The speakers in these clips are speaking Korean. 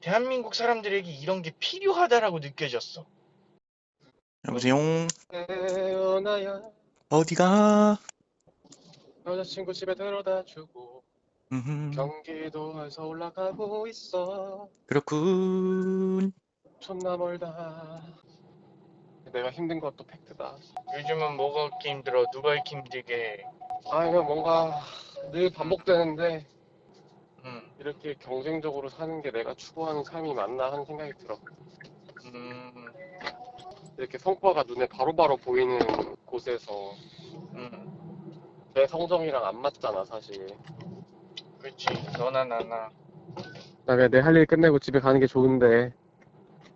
대한민국 사람들에게 이런 게 필요하다라고 느껴졌어. 여보세요? 태어나야 어디가? 여자친구 집에 데려다 주고 음, 경기도에서 올라가고 있어 그렇군. 존나 멀다 내가 힘든 것도 팩트다 요즘은 뭐가 그렇게 힘들어? 누가 이렇게 힘들게 해? 아 이거 뭔가 늘 반복되는데 음, 이렇게 경쟁적으로 사는 게 내가 추구하는 삶이 맞나 하는 생각이 들어 음, 이렇게 성과가 눈에 바로바로 보이는 곳에서 음. 내 성정이랑 안 맞잖아 사실 그렇지. 너나 나나. 나 그냥 내 할 일 끝내고 집에 가는 게 좋은데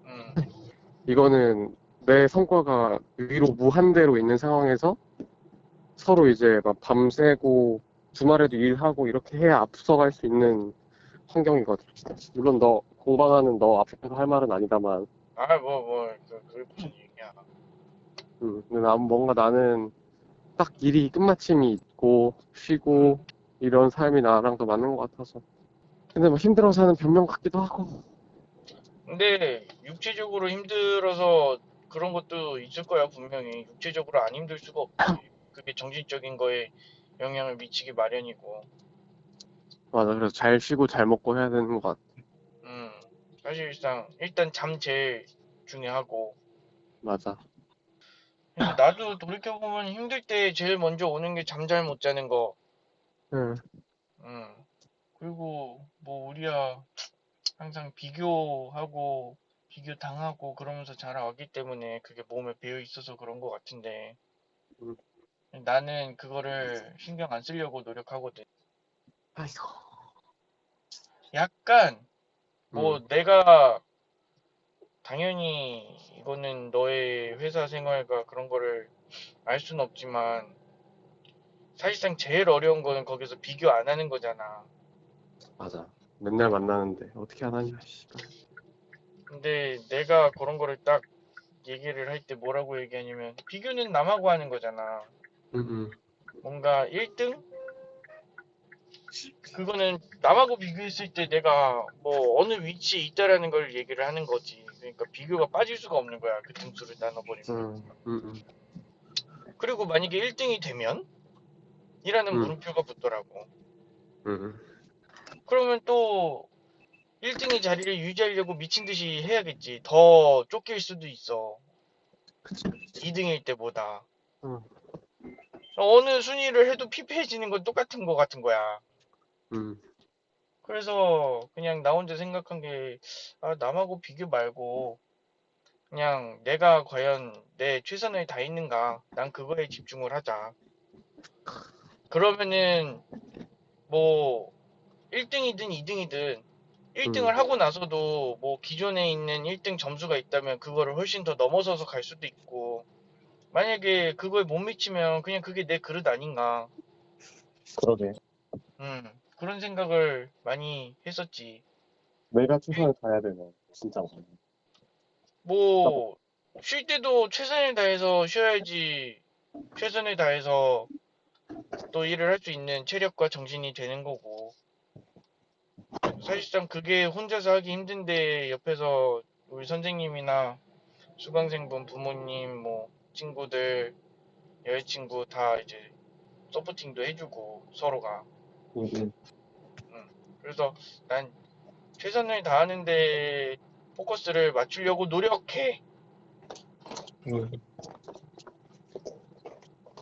음, 이거는 내 성과가 위로 무한대로 있는 상황에서 서로 이제 막 밤새고 주말에도 일하고 이렇게 해야 앞서갈 수 있는 환경이거든. 물론 너 공방하는 너 앞에서 할 말은 아니다만, 아, 뭐, 뭐, 그, 그게 무슨 얘기야. 음, 근데 난 뭔가 나는 딱 일이 끝마침이 있고 쉬고 이런 삶이 나랑 더 맞는 것 같아서. 근데 뭐 힘들어서 하는 변명 같기도 하고. 근데 육체적으로 힘들어서 그런 것도 있을 거야, 분명히. 육체적으로 안 힘들 수가 없지. 그게 정신적인 거에 영향을 미치기 마련이고. 맞아. 그래서 잘 쉬고 잘 먹고 해야 되는 것 같아. 음, 사실상 일단 잠 제일 중요하고. 맞아. 근데 나도 돌이켜보면 힘들 때 제일 먼저 오는 게 잠 잘 못 자는 거. 응. 음. 그리고 뭐 우리야 항상 비교하고 비교 당하고 그러면서 자라왔기 때문에 그게 몸에 배어 있어서 그런 것 같은데 음. 나는 그거를 신경 안 쓰려고 노력하거든. 아이고. 약간 뭐 음. 내가 당연히 이거는 너의 회사 생활과 그런 거를 알 수는 없지만 사실상 제일 어려운 거는 거기서 비교 안 하는 거잖아. 맞아. 맨날 만나는데 어떻게 안 하냐. 근데 내가 그런 거를 딱 얘기를 할 때 뭐라고 얘기하냐면 비교는 남하고 하는 거잖아. 응, 뭔가 1등? 그거는 남하고 비교했을 때 내가 뭐 어느 위치에 있다라는 걸 얘기를 하는 거지. 그러니까 비교가 빠질 수가 없는 거야. 그 등수를 나눠버리면. 응, 응, 응. 그리고 만약에 1등이 되면? 이라는 음. 물음표가 붙더라고. 응, 그러면 또 1등의 자리를 유지하려고 미친 듯이 해야겠지. 더 쫓길 수도 있어. 그치. 2등일 때보다. 응, 어느 순위를 해도 피폐해지는 건 똑같은 거 같은 거야. 응, 그래서 그냥 나 혼자 생각한 게, 아, 남하고 비교 말고, 그냥 내가 과연 내 최선을 다했는가, 난 그거에 집중을 하자. 그러면은, 뭐, 1등이든 2등이든, 1등을 음. 하고 나서도 뭐 기존에 있는 1등 점수가 있다면 그거를 훨씬 더 넘어서서 갈 수도 있고, 만약에 그거에 못 미치면 그냥 그게 내 그릇 아닌가. 그러게. 음, 그런 생각을 많이 했었지. 내가 최선을 다해야 되네, 진짜. 뭐, 쉴 때도 최선을 다해서 쉬어야지 최선을 다해서 또 일을 할 수 있는 체력과 정신이 되는 거고. 사실상 그게 혼자서 하기 힘든데 옆에서 우리 선생님이나 수강생분, 부모님, 뭐, 친구들, 여자친구 다 이제 서포팅도 해주고 서로가. 응, 응. 그래서 난 최선을 다하는데 포커스를 맞추려고 노력해. 응.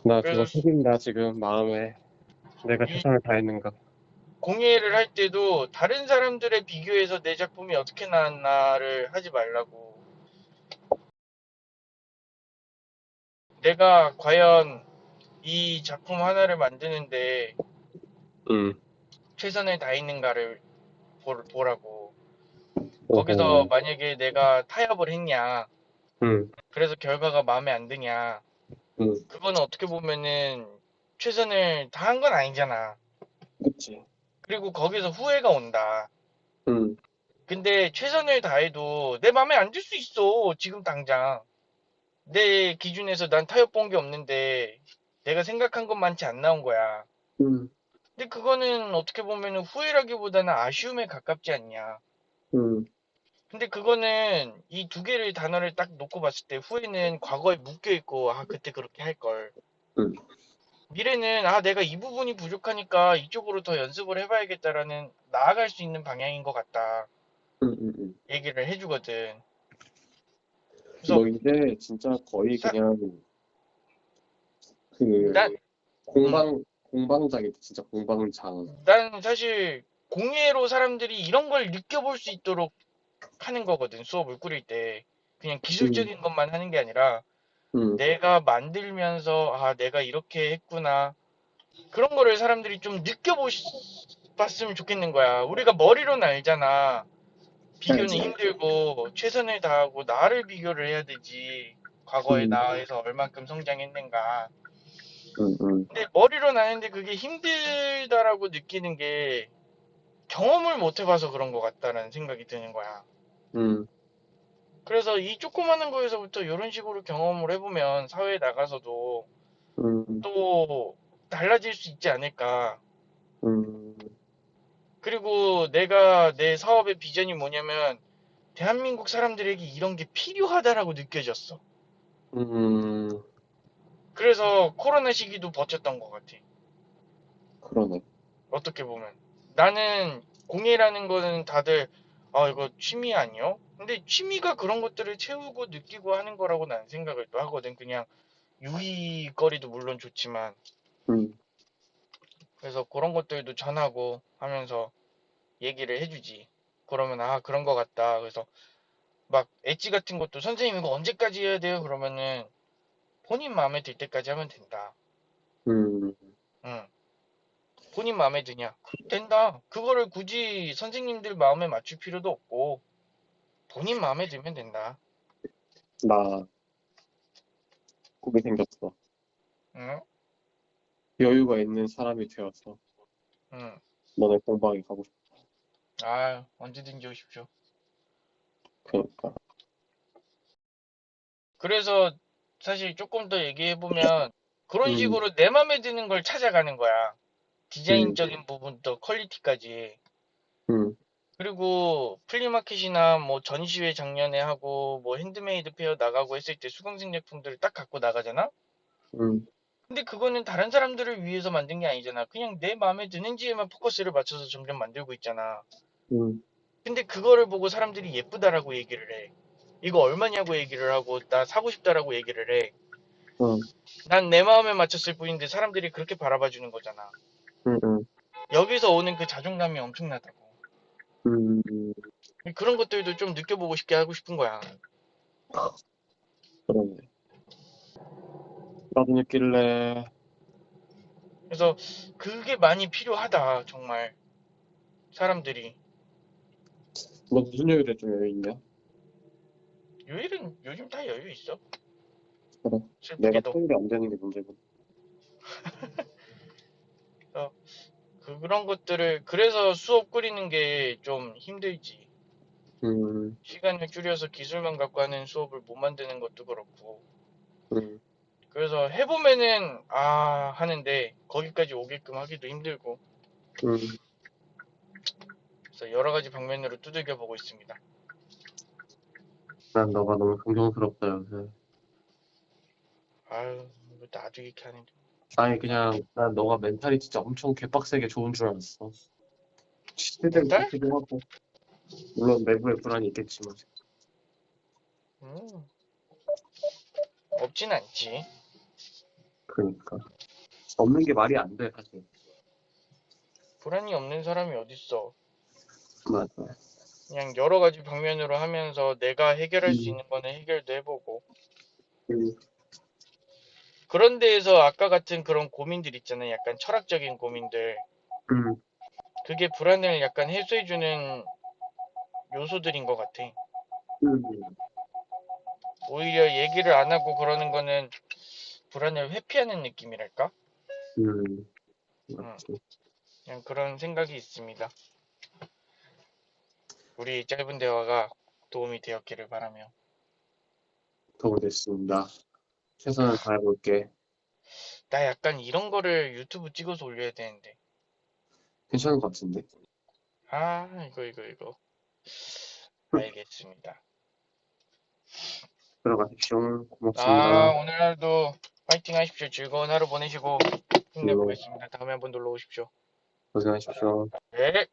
나 그거 새긴다, 지금, 마음에. 내가 이- 최선을 다했는가. 공예를 할 때도 다른 사람들에 비교해서 내 작품이 어떻게 나왔나를 하지 말라고. 내가 과연 이 작품 하나를 만드는데 응. 최선을 다했는가를 보- 보라고. 거기서 어허. 만약에 내가 타협을 했냐, 응, 그래서 결과가 마음에 안 드냐, 응. 그거는 어떻게 보면은 최선을 다한 건 아니잖아. 그치. 그리고 거기서 후회가 온다. 응, 근데 최선을 다해도 내 마음에 안 들 수 있어. 지금 당장. 내 기준에서 난 타협 본 게 없는데 내가 생각한 것만치 안 나온 거야. 응, 근데 그거는 어떻게 보면 후회라기보다는 아쉬움에 가깝지 않냐. 응. 근데 그거는 이 두 개를 단어를 딱 놓고 봤을 때 후회는 과거에 묶여 있고 아 그때 그렇게 할 걸. 음. 미래는 아 내가 이 부분이 부족하니까 이쪽으로 더 연습을 해봐야겠다라는 나아갈 수 있는 방향인 것 같다 음, 음, 음. 얘기를 해주거든. 그래서 너 이제 진짜 거의 사- 그냥 그 난- 공방 공방장이다 진짜 공방장. 난 사실 공예로 사람들이 이런 걸 느껴볼 수 있도록 하는 거거든 수업을 꾸릴 때. 그냥 기술적인 것만 하는 게 아니라 음, 내가 만들면서 아 내가 이렇게 했구나. 그런 거를 사람들이 좀 느껴봤으면 좋겠는 거야. 우리가 머리로는 알잖아. 비교는 알지. 힘들고 최선을 다하고 나를 비교를 해야 되지. 과거의 음. 나에서 얼만큼 성장했는가 음, 음, 근데 머리로는 아는데 그게 힘들다라고 느끼는 게 경험을 못 해봐서 그런 것 같다라는 생각이 드는 거야. 음, 그래서 이 조그마한 거에서부터 이런 식으로 경험을 해보면 사회에 나가서도 음, 또 달라질 수 있지 않을까. 음, 그리고 내가 내 사업의 비전이 뭐냐면 대한민국 사람들에게 이런 게 필요하다라고 느껴졌어. 음, 그래서 코로나 시기도 버텼던 것 같아. 그러네. 어떻게 보면. 나는 공예라는 거는 다들 아 이거 취미 아니요? 근데 취미가 그런 것들을 채우고 느끼고 하는 거라고 나는 생각을 또 하거든. 그냥 유희거리도 물론 좋지만 음, 그래서 그런 것들도 전하고 하면서 얘기를 해주지. 그러면 아 그런 거 같다. 그래서 막 엣지 같은 것도 선생님 이거 언제까지 해야 돼요? 그러면은 본인 마음에 들 때까지 하면 된다. 음, 응. 본인 마음에 드냐? 된다. 그거를 굳이 선생님들 마음에 맞출 필요도 없고 본인 마음에 들면 된다. 나 꿈이 생겼어. 응? 여유가 있는 사람이 되어서 응. 너네 공방에 가고 싶어. 아 언제든지 오십시오. 그러니까. 그래서 사실 조금 더 얘기해보면 그런 음. 식으로 내 맘에 드는 걸 찾아가는 거야. 디자인적인 부분부터 퀄리티까지. 음, 그리고 플리마켓이나 뭐 전시회 작년에 하고 뭐 핸드메이드 페어 나가고 했을 때 수강생 제품들을 딱 갖고 나가잖아? 음, 근데 그거는 다른 사람들을 위해서 만든 게 아니잖아. 그냥 내 마음에 드는지에만 포커스를 맞춰서 점점 만들고 있잖아. 음, 근데 그거를 보고 사람들이 예쁘다라고 얘기를 해. 이거 얼마냐고 얘기를 하고 나 사고 싶다라고 얘기를 해. 음, 난내 마음에 맞췄을 뿐인데 사람들이 그렇게 바라봐 주는 거잖아. 음, 음, 여기서 오는 그 자존감이 엄청나다고. 음, 음, 그런 것들도 좀 느껴보고 싶게 하고 싶은 거야. 그러네. 나도 느낄래. 그래서 그게 많이 필요하다, 정말. 사람들이. 너 무슨 요일에 좀 여유 있냐? 요일은 요즘 다 여유 있어. 그래. 내가 슬프게도. 토요일이 안 되는 게 문제고. 그런 것들을, 그래서 수업 꾸리는 게 좀 힘들지. 음, 시간을 줄여서 기술만 갖고 하는 수업을 못 만드는 것도 그렇고. 음, 그래서 해보면은, 아, 하는데, 거기까지 오게끔 하기도 힘들고. 음. 그래서 여러 가지 방면으로 두들겨 보고 있습니다. 난 너가 너무 존경스럽다, 요새. 아유, 뭐 나도 이렇게 하는데. 아니, 그냥, 난 너가 멘탈이 진짜 엄청 개빡세게 좋은 줄 알았어. 실제로 멘탈? 그렇기도 하고. 물론 내부에 불안이 있겠지만. 음, 없진 않지. 그러니까. 없는 게 말이 안 돼, 사실. 불안이 없는 사람이 어딨어. 맞아. 그냥 여러 가지 방면으로 하면서 내가 해결할 수 음. 있는 거는 해결도 해보고. 음, 그런 데에서 아까 같은 그런 고민들 있잖아요. 약간 철학적인 고민들. 음, 그게 불안을 약간 해소해주는 요소들인 것 같아. 음, 오히려 얘기를 안 하고 그러는 거는 불안을 회피하는 느낌이랄까? 음. 맞지. 그냥 그런 생각이 있습니다. 우리 짧은 대화가 도움이 되었기를 바라며. 도움 됐습니다. 최선을 다해볼게. 나 약간 이런 거를 유튜브 찍어서 올려야 되는데. 괜찮은 것 같은데? 아, 이거, 이거, 이거. 알겠습니다. 들어가십시오. 고맙습니다. 아, 오늘도 파이팅 하십시오. 즐거운 하루 보내시고 힘내보겠습니다. 다음에 한번 놀러 오십시오. 고생하십시오. 네.